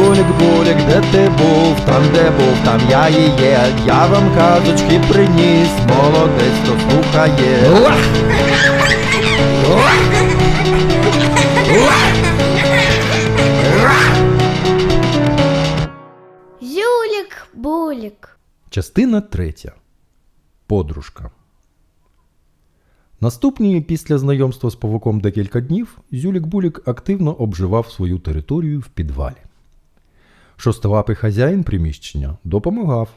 Зюлік булік, де ти був, там де був, там я і є. Я вам казочки приніс, молодець, хто слухає. Зюлік, булік. Частина третя. Подружка. Наступні після знайомства з павуком декілька днів Зюлік Булік активно обживав свою територію в підвалі. Шостилапий хазяїн приміщення допомагав.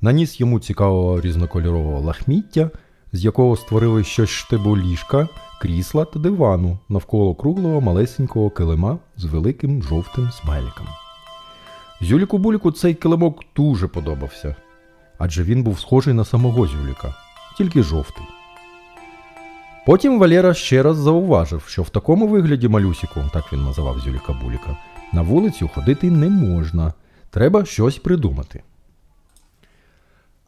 Наніс йому цікавого різнокольорового лахміття, з якого створили щось штибу ліжка, крісла та дивану навколо круглого малесенького килима з великим жовтим смайликом. Зюліку Буліку цей килимок дуже подобався, адже він був схожий на самого Зюліка, тільки жовтий. Потім Валера ще раз зауважив, що в такому вигляді малюсіку, так він називав Зюліка Буліка, на вулицю ходити не можна. Треба щось придумати.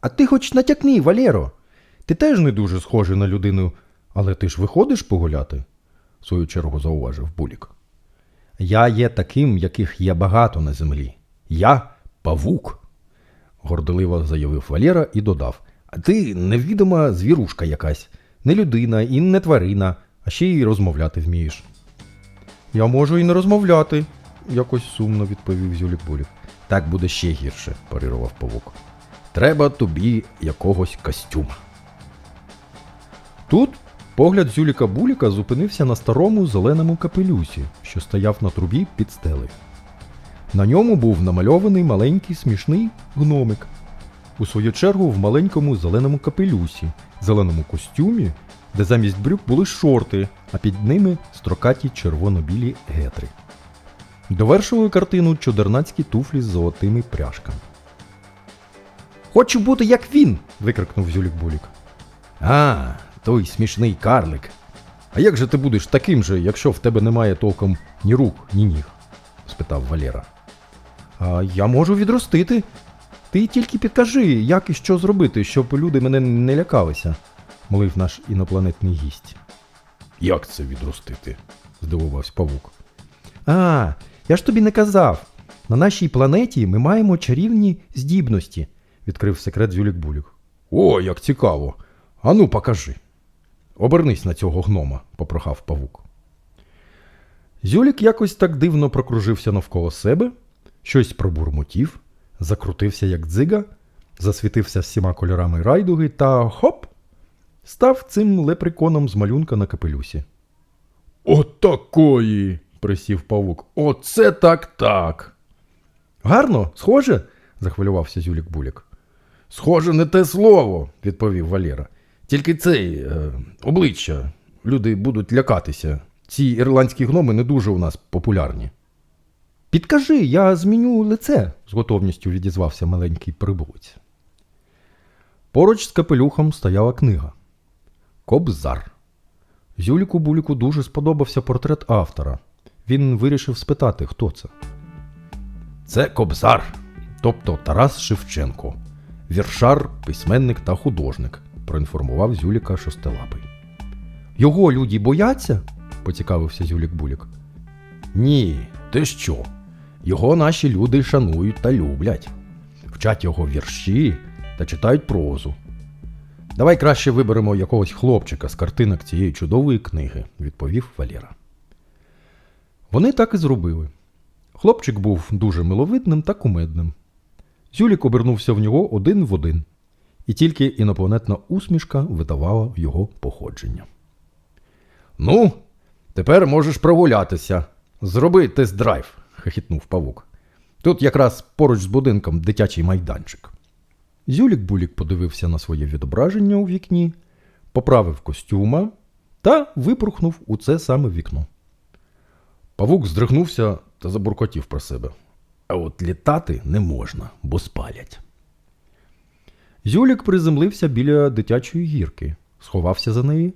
А ти хоч натякни, Валєро. Ти теж не дуже схожий на людину, але ти ж виходиш погуляти, в свою чергу зауважив Булік. Я є таким, яких є багато на землі. Я павук, гордоливо заявив Валера і додав. А ти невідома звірушка якась, не людина і не тварина, а ще й розмовляти вмієш. Я можу і не розмовляти, якось сумно відповів Зюлік Булік. Так буде ще гірше, парирував павук. Треба тобі якогось костюма. Тут погляд Зюліка Буліка зупинився на старому зеленому капелюсі, що стояв на трубі під стелею. На ньому був намальований маленький смішний гномик. У свою чергу в маленькому зеленому капелюсі, зеленому костюмі, де замість брюк були шорти, а під ними строкаті червоно-білі гетри. Довершували картину чудернацькі туфлі з золотими пряжками. Хочу бути як він. викрикнув Зюлік Булік. А, той смішний карлик. А як же ти будеш таким же, якщо в тебе немає толком ні рук, ні ніг? спитав Валера. А я можу відростити. Ти тільки підкажи, як і що зробити, щоб люди мене не лякалися, молив наш інопланетний гість. Як це відростити? здивувався павук. А, я ж тобі не казав. На нашій планеті ми маємо чарівні здібності, відкрив секрет Зюлік Булік. О, як цікаво. Ану, покажи. Обернись на цього гнома, попрохав павук. Зюлік якось так дивно прокружився навколо себе, щось пробурмотів, закрутився як дзига, засвітився всіма кольорами райдуги та хоп! Став цим лепреконом з малюнка на капелюсі. Отакої. Присів павук. Оце так так. Гарно, схоже? захвилювався Зюлік Булік. Схоже, не те слово, відповів Валера. Тільки цей е, обличчя. Люди будуть лякатися. Ці ірландські гноми не дуже у нас популярні. Підкажи, я зміню лице, з готовністю відізвався маленький прибулець. Поруч з капелюхом стояла книга Кобзар. Зюліку Буліку дуже сподобався портрет автора. Він вирішив спитати, хто це. Це Кобзар, тобто Тарас Шевченко, віршар, письменник та художник, проінформував Зюліка Шостелапий. Його люди бояться? поцікавився Зюлік Булік. Ні, ти що? Його наші люди шанують та люблять, вчать його вірші та читають прозу. Давай краще виберемо якогось хлопчика з картинок цієї чудової книги, відповів Валера. Вони так і зробили. Хлопчик був дуже миловидним та кумедним. Зюлік обернувся в нього один в один, і тільки інопланетна усмішка видавала його походження. Ну, тепер можеш прогулятися. Зроби тест-драйв, хихітнув павук. Тут якраз поруч з будинком дитячий майданчик. Зюлік Булік подивився на своє відображення у вікні, поправив костюма та випорхнув у це саме вікно. Павук здригнувся та забуркотів про себе. А от літати не можна, бо спалять. Зюлік приземлився біля дитячої гірки, сховався за неї,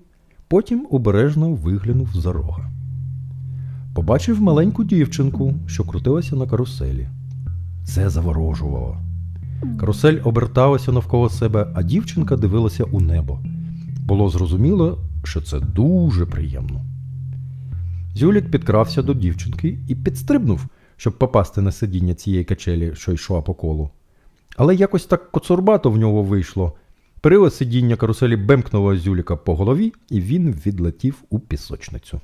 потім обережно виглянув за рога. Побачив маленьку дівчинку, що крутилася на каруселі. Це заворожувало. Карусель оберталася навколо себе, а дівчинка дивилася у небо. Було зрозуміло, що це дуже приємно. Зюлік підкрався до дівчинки і підстрибнув, щоб попасти на сидіння цієї качелі, що йшла по колу. Але якось так коцурбато в нього вийшло. Перила сидіння каруселі бемкнуло Зюліка по голові, і він відлетів у пісочницю.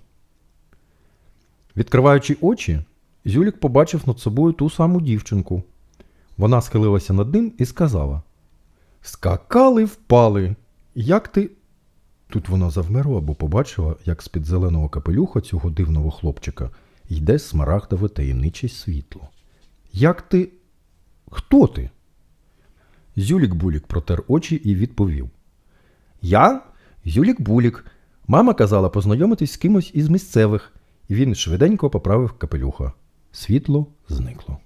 Відкриваючи очі, Зюлік побачив над собою ту саму дівчинку. Вона схилилася над ним і сказала: Скакали, впали. Як ти. Тут вона завмерла, бо побачила, як з-під зеленого капелюха цього дивного хлопчика йде смарагдове таємниче світло. Як ти. Хто ти? Зюлік Булік протер очі і відповів: Я Зюлік Булік. Мама казала познайомитись з кимось із місцевих, і він швиденько поправив капелюха. Світло зникло.